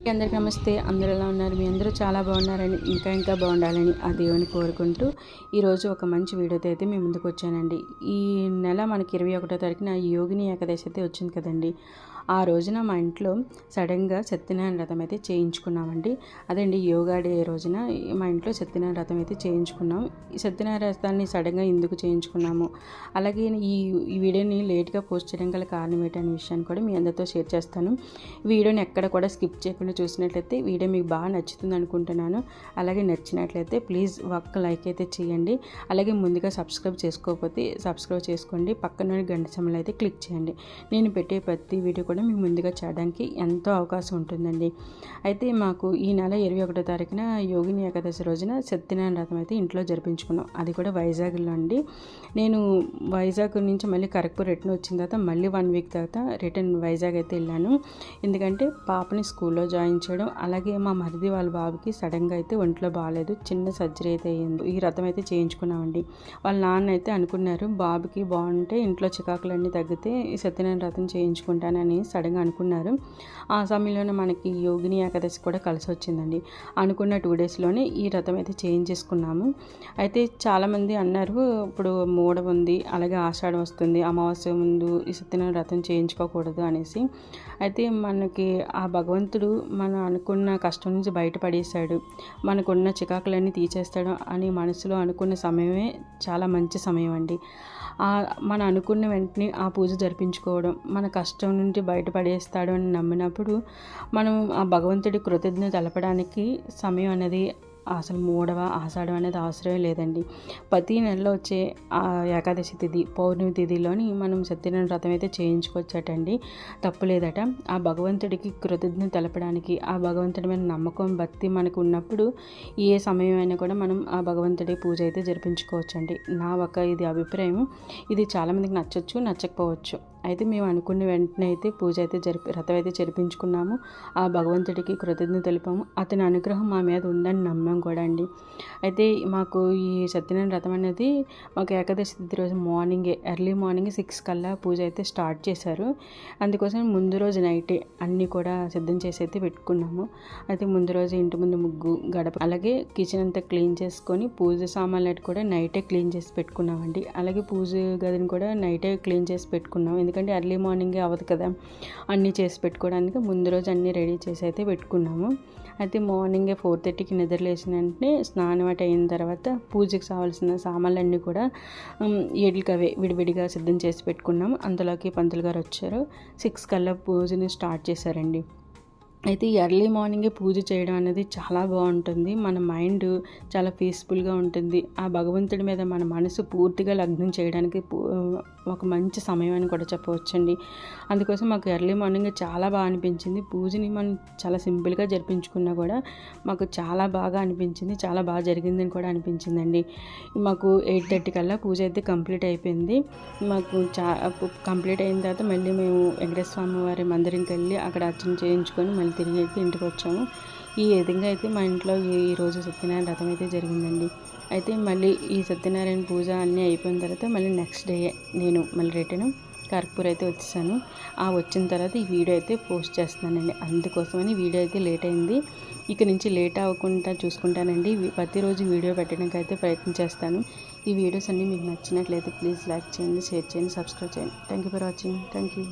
అందరికీ నమస్తే. అందరూ ఎలా ఉన్నారు? మీ అందరూ చాలా బాగున్నారని ఇంకా ఇంకా బాగుండాలని ఆ దేవుని కోరుకుంటూ ఈరోజు ఒక మంచి వీడియోతో అయితే మీ ముందుకు వచ్చానండి. ఈ నెల మనకి ఇరవై ఒకటో తారీఖున యోగిని ఏకాదశి అయితే వచ్చింది కదండి. ఆ రోజున మా ఇంట్లో సడన్గా సత్యనారాయణ వ్రతం అయితే చేయించుకున్నామండి. అదండి యోగా డే రోజున మా ఇంట్లో సత్యనారాయణ వ్రతం అయితే చేయించుకున్నాం. ఈ సత్యనారాయణ వ్రతాన్ని సడన్గా ఎందుకు చేయించుకున్నాము? అలాగే ఈ వీడియోని లేట్గా పోస్ట్ చేయడం గల కారణం ఏంటనే విషయాన్ని కూడా మీ అందరితో షేర్ చేస్తాను. వీడియోని ఎక్కడ కూడా స్కిప్ చేయకుండా చూసినట్లయితే వీడియో మీకు బాగా నచ్చుతుంది అనుకుంటున్నాను. అలాగే నచ్చినట్లయితే ప్లీజ్ ఒక్క లైక్ అయితే చేయండి. అలాగే ముందుగా సబ్స్క్రైబ్ చేసుకోకపోతే సబ్స్క్రైబ్ చేసుకోండి. పక్కన గంట సమయంలో అయితే క్లిక్ చేయండి. నేను పెట్టే ప్రతి వీడియో కూడా మీకు ముందుగా చేయడానికి ఎంతో అవకాశం ఉంటుందండి. అయితే మాకు ఈ నెల ఇరవై ఒకటో తారీఖున యోగిని ఏకాదశి రోజున సత్యనారాయణ వ్రతం అయితే ఇంట్లో జరిపించుకున్నాం. అది కూడా వైజాగ్లో అండి. నేను వైజాగ్ నుంచి మళ్ళీ కరెక్పూర్ రిటర్న్ వచ్చిన తర్వాత మళ్ళీ వన్ వీక్ తర్వాత రిటర్న్ వైజాగ్ అయితే వెళ్ళాను. ఎందుకంటే పాపని స్కూల్లో జాయిన్ చేయడం అలాగే మా మరిది వాళ్ళ బాబుకి సడన్గా అయితే ఒంట్లో బాగాలేదు చిన్న సర్జరీ అయితే అయ్యింది. ఈ రథం అయితే చేయించుకున్నామండి. వాళ్ళ నాన్న అయితే అనుకున్నారు బాబుకి బాగుంటే ఇంట్లో చికాకులన్నీ తగ్గితే ఈ సత్యనారాయణ రథం చేయించుకుంటానని సడన్గా అనుకున్నారు. ఆ సమయంలోనే మనకి యోగిని ఏకాదశి కూడా కలిసి వచ్చిందండి అనుకున్న టూ డేస్లోనే ఈ రథం అయితే చేయించేసుకున్నాము అయితే చాలామంది అన్నారు ఇప్పుడు మూడ ఉంది అలాగే ఆషాఢం వస్తుంది అమావాస్య ముందు ఈ సత్యనారాయణ రథం చేయించుకోకూడదు అనేసి. అయితే మనకి ఆ భగవంతుడు మనం అనుకున్న కష్టం నుంచి బయటపడేశాడు. మనకున్న చికాకులన్నీ తీసేస్తాడు అని మనసులో అనుకున్న సమయమే చాలా మంచి సమయం అండి. మనం అనుకున్న వెంటనే ఆ పూజ జరిపించుకోవడం మన కష్టం నుండి బయటపడేస్తాడు అని నమ్మినప్పుడు మనం ఆ భగవంతుడి కృతజ్ఞత తెలపడానికి సమయం అనేది అసలు మూడవ ఆషాఢం అనేది అవసరమే లేదండి. ప్రతి నెలలో వచ్చే ఏకాదశి తిథి పౌర్ణమి తిథిలోని మనం సత్యనారాయణ వ్రతం అయితే చేయించుకోవచ్చటండి తప్పు లేదట. ఆ భగవంతుడికి కృతజ్ఞత తెలపడానికి ఆ భగవంతుడి మీద నమ్మకం భక్తి మనకు ఉన్నప్పుడు ఏ సమయం అయినా కూడా మనం ఆ భగవంతుడి పూజ అయితే జరిపించుకోవచ్చండి. నా ఒక ఇది అభిప్రాయం. ఇది చాలామందికి నచ్చచ్చు నచ్చకపోవచ్చు. అయితే మేము అనుకున్న వెంటనే అయితే పూజ అయితే జరిపి రథం అయితే జరిపించుకున్నాము. ఆ భగవంతుడికి కృతజ్ఞత తెలిపాము. అతని అనుగ్రహం మా మీద ఉందని నమ్మాం కూడా అండి. అయితే మాకు ఈ సత్యనారాయణ రథం అనేది మాకు ఏకాదశి తిథి రోజు మార్నింగే ఎర్లీ మార్నింగ్ సిక్స్ కల్లా పూజ అయితే స్టార్ట్ చేశారు. అందుకోసం ముందు రోజు నైటే అన్నీ కూడా సిద్ధం చేసి అయితే పెట్టుకున్నాము. అయితే ముందు రోజు ఇంటి ముందు ముగ్గు గడప అలాగే కిచెన్ అంతా క్లీన్ చేసుకొని పూజ సామాన్లు కూడా నైటే క్లీన్ చేసి పెట్టుకున్నామండి. అలాగే పూజ గదిని కూడా నైటే క్లీన్ చేసి పెట్టుకున్నాం. ఎందుకంటే ఎర్లీ మార్నింగే అవ్వదు కదా. అన్నీ చేసి పెట్టుకోవడానికి ముందు రోజు అన్నీ రెడీ చేసి అయితే పెట్టుకున్నాము. అయితే మార్నింగే ఫోర్ థర్టీకి నిద్ర లేచిన వెంటనే స్నానం అటు అయిన తర్వాత పూజకి కావాల్సిన సామాన్లన్నీ కూడా ఏడులకి అవే విడివిడిగా సిద్ధం చేసి పెట్టుకున్నాము. అంతలోకి పంతులు గారు వచ్చారు. సిక్స్ కల్లా పూజని స్టార్ట్ చేశారండి. అయితే ఎర్లీ మార్నింగే పూజ చేయడం అనేది చాలా బాగుంటుంది. మన మైండ్ చాలా పీస్ఫుల్గా ఉంటుంది. ఆ భగవంతుడి మీద మన మనసు పూర్తిగా లగ్నం చేయడానికి ఒక మంచి సమయం అని కూడా చెప్పవచ్చండి. అందుకోసం మాకు ఎర్లీ మార్నింగ్ చాలా బాగా అనిపించింది. పూజని మనం చాలా సింపుల్గా జరిపించుకున్నా కూడా మాకు చాలా బాగా అనిపించింది. చాలా బాగా జరిగిందని కూడా అనిపించిందండి. మాకు ఎయిట్ థర్టీ కల్లా పూజ అయితే కంప్లీట్ అయిపోయింది. మాకు చా కంప్లీట్ అయిన తర్వాత మళ్ళీ మేము వెంకటేశ్వర స్వామి వారి మందిరంకి వెళ్ళి అక్కడ అర్చన చేయించుకొని మళ్ళీ తిరిగి అయితే ఇంటికి వచ్చాము. ఈ విధంగా అయితే మా ఇంట్లో ఈ రోజు సత్యనారాయణ రథం అయితే జరిగిందండి. అయితే మళ్ళీ ఈ సత్యనారాయణ పూజ అన్నీ అయిపోయిన తర్వాత మళ్ళీ నెక్స్ట్ డే నేను మళ్ళీ రిటర్న్ కర్పూర్ అయితే వచ్చేసాను. ఆ వచ్చిన తర్వాత ఈ వీడియో అయితే పోస్ట్ చేస్తున్నానండి. అందుకోసమని వీడియో అయితే లేట్ అయింది. ఇక నుంచి లేట్ అవ్వకుండా చూసుకుంటానండి. ప్రతిరోజు వీడియో పెట్టడానికి అయితే ప్రయత్నం చేస్తాను. ఈ వీడియోస్ అన్నీ మీకు నచ్చినట్లయితే ప్లీజ్ లైక్ చేయండి షేర్ చేయండి సబ్స్క్రైబ్ చేయండి. Thank you for watching thank you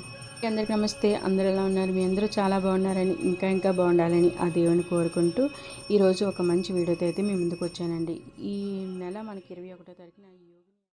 అందరికి నమస్తే. అందరు ఎలా ఉన్నారు? మీ అందరూ చాలా బాగున్నారని ఇంకా ఇంకా బాగుండాలని ఆ దేవుని కోరుకుంటూ ఈరోజు ఒక మంచి వీడియోతో అయితే మీ ముందుకు వచ్చానండి. ఈ నెల మనకి ఇరవై ఒకటో తారీఖున ఈ